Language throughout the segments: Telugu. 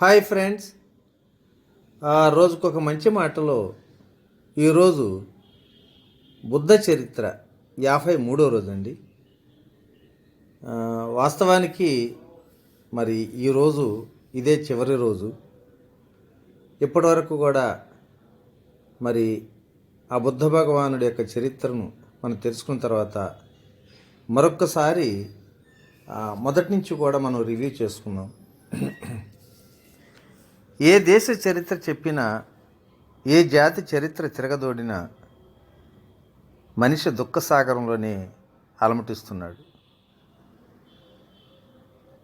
Hi friends. ఆ, రోజుకొక మంచి మాటలో ఈరోజు బుద్ధ చరిత్ర యాభై మూడో రోజు అండి వాస్తవానికి మరి ఈరోజు ఇదే చివరి రోజు. ఇప్పటివరకు కూడా మరి ఆ బుద్ధ భగవానుడి యొక్క చరిత్రను మనం తెలుసుకున్న తర్వాత మరొక్కసారి మొదటి నుంచి కూడా మనం రివ్యూ చేసుకున్నాం ఏ దేశ చరిత్ర చెప్పినా ఏ జాతి చరిత్ర తిరగదోడినా మనిషి దుఃఖసాగరంలోనే అలమటిస్తున్నాడు.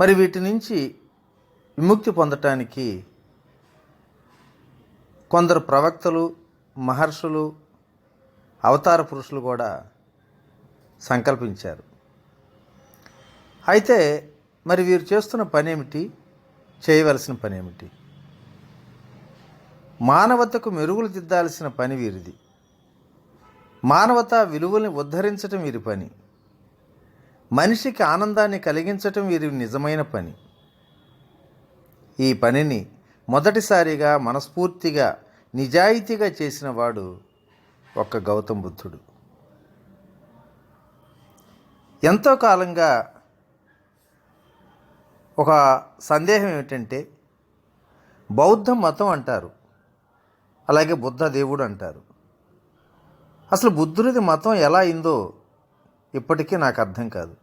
మరి వీటి నుంచి విముక్తి పొందటానికి కొందరు ప్రవక్తలు మహర్షులు అవతార పురుషులు కూడా సంకల్పించారు. అయితే మరి వీరు చేస్తున్న పనేమిటి? చేయవలసిన పనేమిటి? మానవతకు మెరుగులు దిద్దాల్సిన పని వీరిది. మానవత విలువల్ని ఉద్ధరించటం వీరి పని. మనిషికి ఆనందాన్ని కలిగించటం వీరి నిజమైన పని. ఈ పనిని మొదటిసారిగా మనస్ఫూర్తిగా నిజాయితీగా చేసిన వాడు ఒక్క గౌతమ్ బుద్ధుడు. ఎంతో కాలంగా ఒక సందేహం ఏమిటంటే బౌద్ధ మతం అంటారు. అలాగే బుద్ధ దేవుడు అంటారు. అసలు బుద్ధుడిది మతం ఎలా అయిందో ఇప్పటికీ నాకు అర్థం కాదు.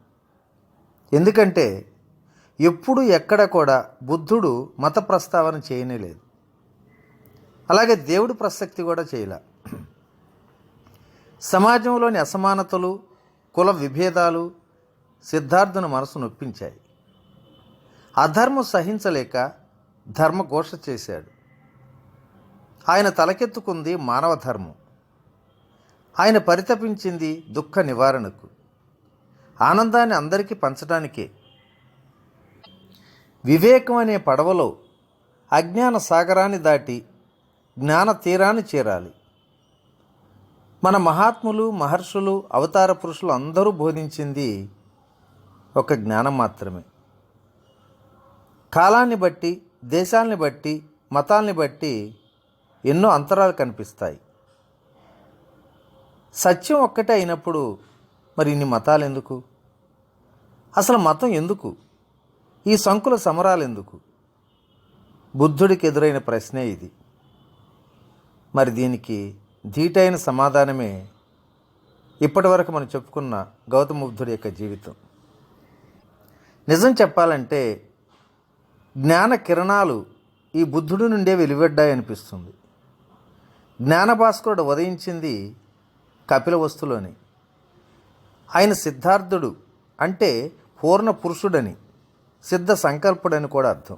ఎందుకంటే ఎప్పుడు ఎక్కడ కూడా బుద్ధుడు మత ప్రస్తావన చేయనే లేదు. అలాగే దేవుడి ప్రసక్తి కూడా చేయలే. సమాజంలోని అసమానతలు కుల విభేదాలు సిద్ధార్థుని మనసు నొప్పించాయి. అధర్మం సహించలేక ధర్మఘోష చేశాడు. ఆయన తలకెత్తుకుంది మానవ ధర్మం. ఆయన పరితపించింది దుఃఖ నివారణకు. ఆనందాన్ని అందరికీ పంచడానికే. వివేకం అనే పడవలో అజ్ఞాన సాగరాన్ని దాటి జ్ఞాన తీరాన్ని చేరాలి. మన మహాత్ములు మహర్షులు అవతార పురుషులు అందరూ బోధించింది ఒక జ్ఞానం మాత్రమే. కాలాన్ని బట్టి దేశాల్ని బట్టి మతాల్ని బట్టి ఎన్నో అంతరాలు కనిపిస్తాయి. సత్యం ఒక్కటే అయినప్పుడు మరి ఇన్ని మతాలు ఎందుకు? అసలు మతం ఎందుకు? ఈ సంకుల సమరాలు ఎందుకు? బుద్ధుడికి ఎదురైన ప్రశ్నే ఇది. మరి దీనికి ధీటైన సమాధానమే ఇప్పటివరకు మనం చెప్పుకున్న గౌతమ బుద్ధుడి యొక్క జీవితం. నిజం చెప్పాలంటే జ్ఞాన కిరణాలు ఈ బుద్ధుడి నుండే వెలువడ్డాయి అనిపిస్తుంది జ్ఞానభాస్కరుడు ఉదయించింది కపిల వస్తులోని ఆయన సిద్ధార్థుడు అంటే పూర్ణ పురుషుడని సిద్ధ సంకల్పుడని కూడా అర్థం.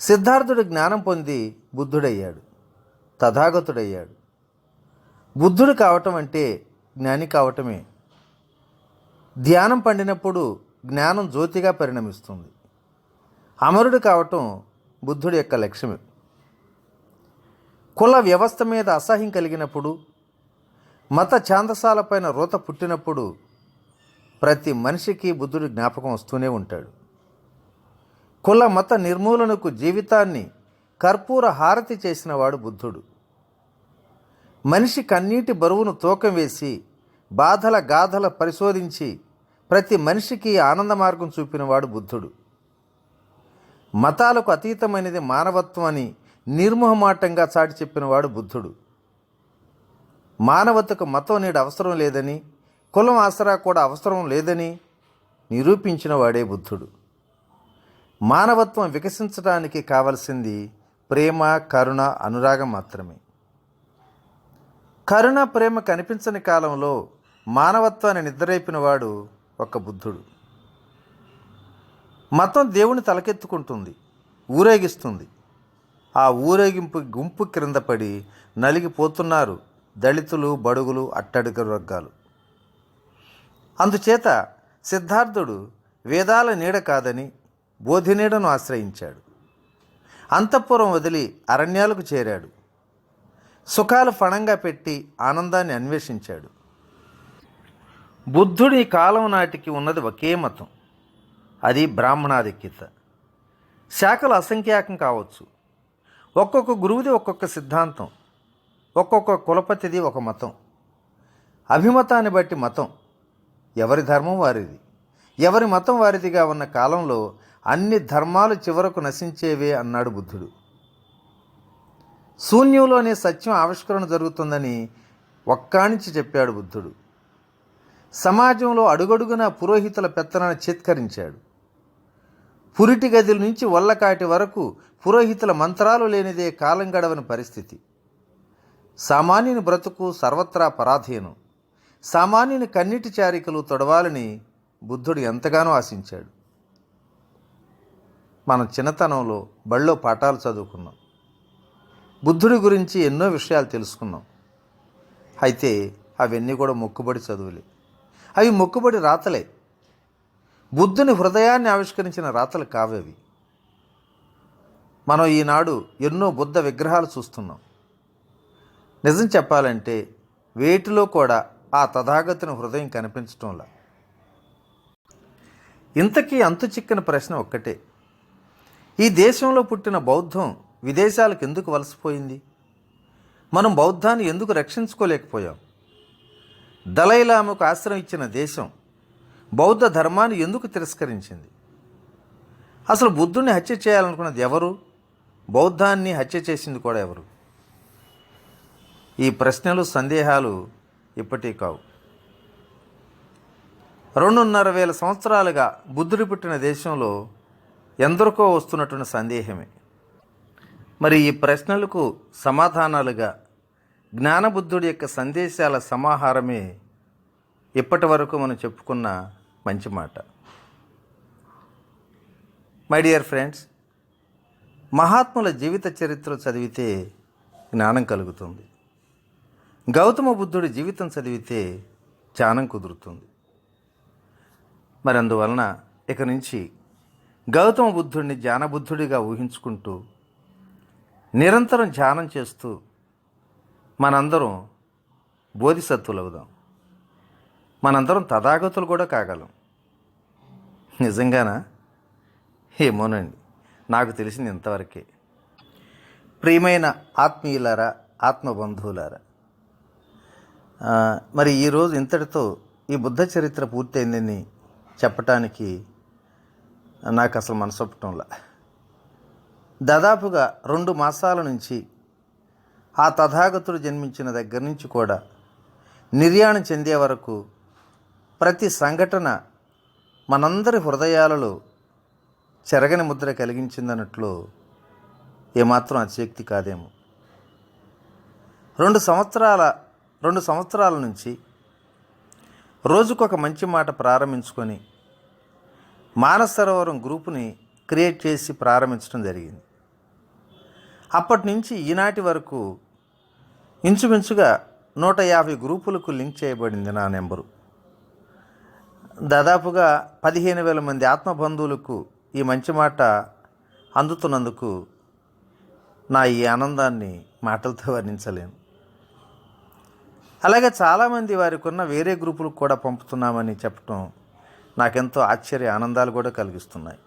సిద్ధార్థుడు జ్ఞానం పొంది బుద్ధుడయ్యాడు తథాగతుడయ్యాడు. బుద్ధుడు కావటం అంటే జ్ఞాని కావటమే. ధ్యానం పండినప్పుడు జ్ఞానం జ్యోతిగా పరిణమిస్తుంది. అమరుడు కావటం బుద్ధుడి యొక్క లక్ష్యమే. కుల వ్యవస్థ మీద అసహ్యం కలిగినప్పుడు మత ఛాందసాలపైన రోత పుట్టినప్పుడు ప్రతి మనిషికి బుద్ధుడి జ్ఞాపకం వస్తూనే ఉంటాడు. కుల మత నిర్మూలనకు జీవితాన్ని కర్పూర హారతి చేసినవాడు బుద్ధుడు. మనిషి కన్నీటి బరువును తూకం వేసి బాధల గాథల పరిశోధించి ప్రతి మనిషికి ఆనంద మార్గం చూపినవాడు బుద్ధుడు. మతాలకు అతీతమైనది మానవత్వం అని నిర్మోహమాటంగా చాటి చెప్పినవాడు బుద్ధుడు. మానవతకు మతం నేడు అవసరం లేదని కులం ఆసరా కూడా అవసరం లేదని నిరూపించిన వాడే బుద్ధుడు. మానవత్వం వికసించడానికి కావలసింది ప్రేమ కరుణ అనురాగం మాత్రమే. కరుణ ప్రేమ కనిపించని కాలంలో మానవత్వాన్ని నిద్రలేపినవాడు ఒక బుద్ధుడు. మతం దేవుని తలకెత్తుకుంటుంది ఊరేగిస్తుంది. ఆ ఊరేగింపు గుంపు క్రింద పడి నలిగిపోతున్నారు దళితులు బడుగులు అట్టడుగు వర్గాలు. అందుచేత సిద్ధార్థుడు వేదాల నీడ కాదని బోధి నీడను ఆశ్రయించాడు. అంతఃపురం వదిలి అరణ్యాలకు చేరాడు. సుఖాలు ఫణంగా పెట్టి ఆనందాన్ని అన్వేషించాడు. బుద్ధుడి కాలం నాటికి ఉన్నది ఒకే మతం. అది బ్రాహ్మణాధిక్యత. శాఖలు అసంఖ్యాకం కావచ్చు. ఒక్కొక్క గురువుది ఒక్కొక్క సిద్ధాంతం ఒక్కొక్క కులపతిది ఒక మతం. అభిమతాన్ని బట్టి మతం. ఎవరి ధర్మం వారిది? ఎవరి మతం వారిదిగా ఉన్న కాలంలో అన్ని ధర్మాలు చివరకు నశించేవే అన్నాడు బుద్ధుడు. శూన్యంలోనే సత్యం ఆవిష్కరణ జరుగుతుందని ఒక్కాణించి చెప్పాడు బుద్ధుడు. సమాజంలో అడుగడుగున పురోహితుల పెత్తనాన్ని చిత్కరించాడు. పురిటి గదిల నుంచి వల్లకాటి వరకు పురోహితుల మంత్రాలు లేనిదే కాలం గడవని పరిస్థితి. సామాన్యుని బ్రతుకు సర్వత్రా పరాధీనం. సామాన్యుని కన్నిటి చారికలు తొడవాలని బుద్ధుడు ఎంతగానో ఆశించాడు. మన చిన్నతనంలో బళ్ళో పాఠాలు చదువుకున్నాం. బుద్ధుడి గురించి ఎన్నో విషయాలు తెలుసుకున్నాం. అయితే అవన్నీ కూడా మొక్కుబడి చదువులే. అవి మొక్కుబడి రాతలే. బుద్ధుని హృదయాన్ని ఆవిష్కరించిన రాతలు కావేవి? మనం ఈనాడు ఎన్నో బుద్ధ విగ్రహాలు చూస్తున్నాం. నిజం చెప్పాలంటే వేటిలో కూడా ఆ తథాగతిని హృదయం కనిపించటంలా. ఇంతకీ అంతు చిక్కిన ప్రశ్న ఒక్కటే. ఈ దేశంలో పుట్టిన బౌద్ధం విదేశాలకు ఎందుకు వలసపోయింది? మనం బౌద్ధాన్ని ఎందుకు రక్షించుకోలేకపోయాం? దళైలామకు ఆశ్రయం ఇచ్చిన దేశం బౌద్ధ ధర్మాన్ని ఎందుకు తిరస్కరించింది? అసలు బుద్ధుడిని హత్య చేయాలనుకున్నది ఎవరు? బౌద్ధాన్ని హత్య చేసింది కూడా ఎవరు? ఈ ప్రశ్నలు సందేహాలు ఇప్పటి కావు. రెండున్నర వేల సంవత్సరాలుగా బుద్ధుడు పుట్టిన దేశంలో ఎందరికో వస్తున్నటువంటి సందేహమే. మరి ఈ ప్రశ్నలకు సమాధానాలుగా జ్ఞానబుద్ధుడి యొక్క సందేశాల సమాహారమే ఇప్పటి వరకు మనం చెప్పుకున్న మంచి మాట. మై డియర్ ఫ్రెండ్స్ మహాత్ముల జీవిత చరిత్ర చదివితే జ్ఞానం కలుగుతుంది. గౌతమ బుద్ధుడి జీవితం చదివితే ధ్యానం కుదురుతుంది. మరి అందువలన ఇక నుంచి గౌతమ బుద్ధుడిని ధ్యానబుద్ధుడిగా ఊహించుకుంటూ నిరంతరం ధ్యానం చేస్తూ మనందరం బోధిసత్వులవుదాం. మనందరం తథాగతులు కూడా కాగలం. నిజంగానా? ఏమోనండి. నాకు తెలిసింది ఇంతవరకే. ప్రియమైన ఆత్మీయులారా ఆత్మబంధువులారా. మరి ఈరోజు ఇంతటితో ఈ బుద్ధ చరిత్ర పూర్తయిందని చెప్పటానికి నాకు అసలు మనసొప్పటంలా దాదాపుగా రెండు మాసాల నుంచి ఆ తథాగతుడు జన్మించిన దగ్గర నుంచి కూడా నిర్యాణం చెందే వరకు ప్రతి సంఘటన మనందరి హృదయాలలో చెరగని ముద్ర కలిగించిందన్నట్లు ఏమాత్రం అతిశక్తి కాదేమో. రెండు సంవత్సరాల రెండు సంవత్సరాల నుంచి రోజుకొక మంచి మాట ప్రారంభించుకొని మానసరోవరం గ్రూపుని క్రియేట్ చేసి ప్రారంభించడం జరిగింది. అప్పటి నుంచి ఈనాటి వరకు ఇంచుమించుగా నూట యాభై గ్రూపులకు లింక్ చేయబడింది నా నెంబరు. దాదాపుగా పదిహేను వేల మంది ఆత్మబంధువులకు ఈ మంచి మాట అందుతున్నందుకు నా ఈ ఆనందాన్ని మాటలతో వర్ణించలేను. అలాగే చాలామంది వారికి ఉన్న వేరే గ్రూపులకు కూడా పంపుతున్నామని చెప్పటం నాకెంతో ఆశ్చర్య ఆనందాలు కూడా కలిగిస్తున్నాయి.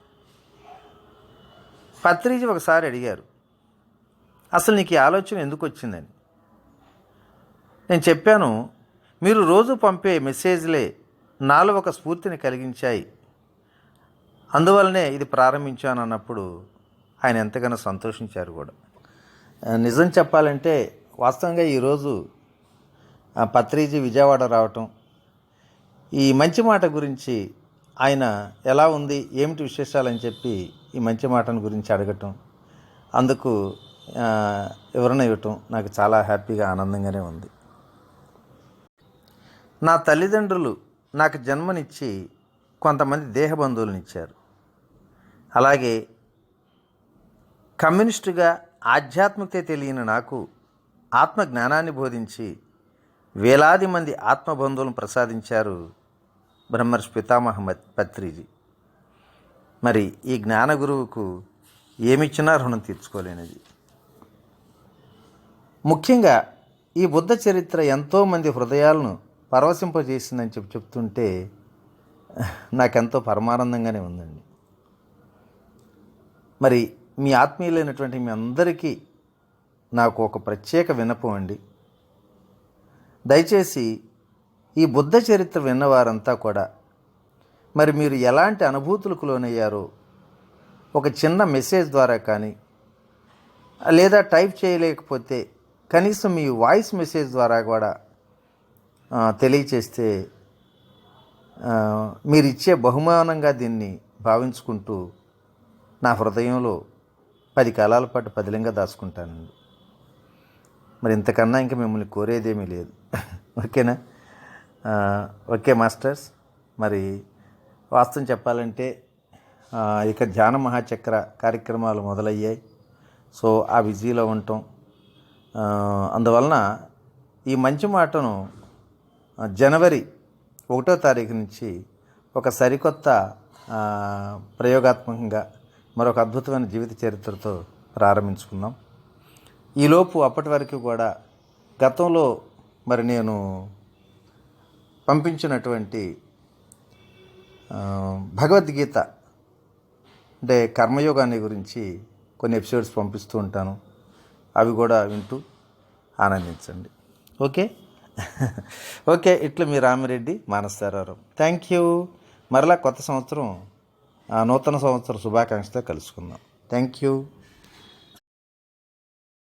పత్రిజీ ఒకసారి అడిగారు అసలు నీకు ఈ ఆలోచన ఎందుకు వచ్చిందని? నేను చెప్పాను మీరు రోజు పంపే మెసేజ్లే నాలో ఒక స్ఫూర్తిని కలిగించాయి. అందువల్లనే ఇది ప్రారంభించాను అన్నప్పుడు ఆయన ఎంతగానో సంతోషించారు కూడా. నిజం చెప్పాలంటే వాస్తవంగా ఈరోజు పత్రిజీ విజయవాడ రావటం ఈ మంచి మాట గురించి ఆయన ఎలా ఉంది ఏమిటి విశేషాలని చెప్పి ఈ మంచి మాటను గురించి అడగటం అందుకు వివరణ ఇవ్వటం నాకు చాలా హ్యాపీగా ఆనందంగానే ఉంది. నా తల్లిదండ్రులు నాకు జన్మనిచ్చి కొంతమంది దేహబంధువులనిచ్చారు. అలాగే కమ్యూనిస్టుగా ఆధ్యాత్మికత తెలియని నాకు ఆత్మ జ్ఞానాన్ని బోధించి వేలాది మంది ఆత్మబంధువులను ప్రసాదించారు బ్రహ్మర్షి పితామహ పత్రిజీ. మరి ఈ జ్ఞాన గురువుకు ఏమిచ్చినా రుణం తీర్చుకోలేనిది. ముఖ్యంగా ఈ బుద్ధ చరిత్ర ఎంతోమంది హృదయాలను పరవశింపజేసిందని చెప్పి చెప్తుంటే నాకెంతో పరమానందంగానే ఉందండి. మరి మీ ఆత్మీయులైనటువంటి మీ అందరికీ నాకు ఒక ప్రత్యేక వినపం అండి. దయచేసి ఈ బుద్ధ చరిత్ర విన్నవారంతా కూడా మరి మీరు ఎలాంటి అనుభూతులకు లోనయ్యారో ఒక చిన్న మెసేజ్ ద్వారా కానీ లేదా టైప్ చేయలేకపోతే కనీసం మీ వాయిస్ మెసేజ్ ద్వారా కూడా తెలియచేస్తే మీరిచ్చే మీరు ఇచ్చే బహుమానంగా దీన్ని భావించుకుంటూ నా హృదయంలో పది కాలాల పాటు పదిలంగా దాచుకుంటానండి. మరి ఇంతకన్నా ఇంకా మిమ్మల్ని కోరేదేమీ లేదు. ఓకేనా? Okay masters. మరి వాస్తవం చెప్పాలంటే ఇక ధ్యాన మహాచక్ర కార్యక్రమాలు మొదలయ్యాయి. సో ఆ బిజీలో ఉండటం అందువలన ఈ మంచి మాటను జనవరి ఒకటో తారీఖు నుంచి ఒక సరికొత్త ప్రయోగాత్మకంగా మరొక అద్భుతమైన జీవిత చరిత్రతో ప్రారంభించుకుందాం. ఈలోపు అప్పటి వరకు కూడా గతంలో మరి నేను పంపించినటువంటి భగవద్గీత అంటే కర్మయోగాన్ని గురించి కొన్ని ఎపిసోడ్స్ పంపిస్తూ ఉంటాను. అవి కూడా వింటూ ఆనందించండి. ఓకే? ఓకే ఇట్లు మీ రామిరెడ్డి మానసారావు థ్యాంక్ యూ మరలా కొత్త సంవత్సరం ఆ, నూతన సంవత్సర శుభాకాంక్షతో కలుసుకుందాం. Thank you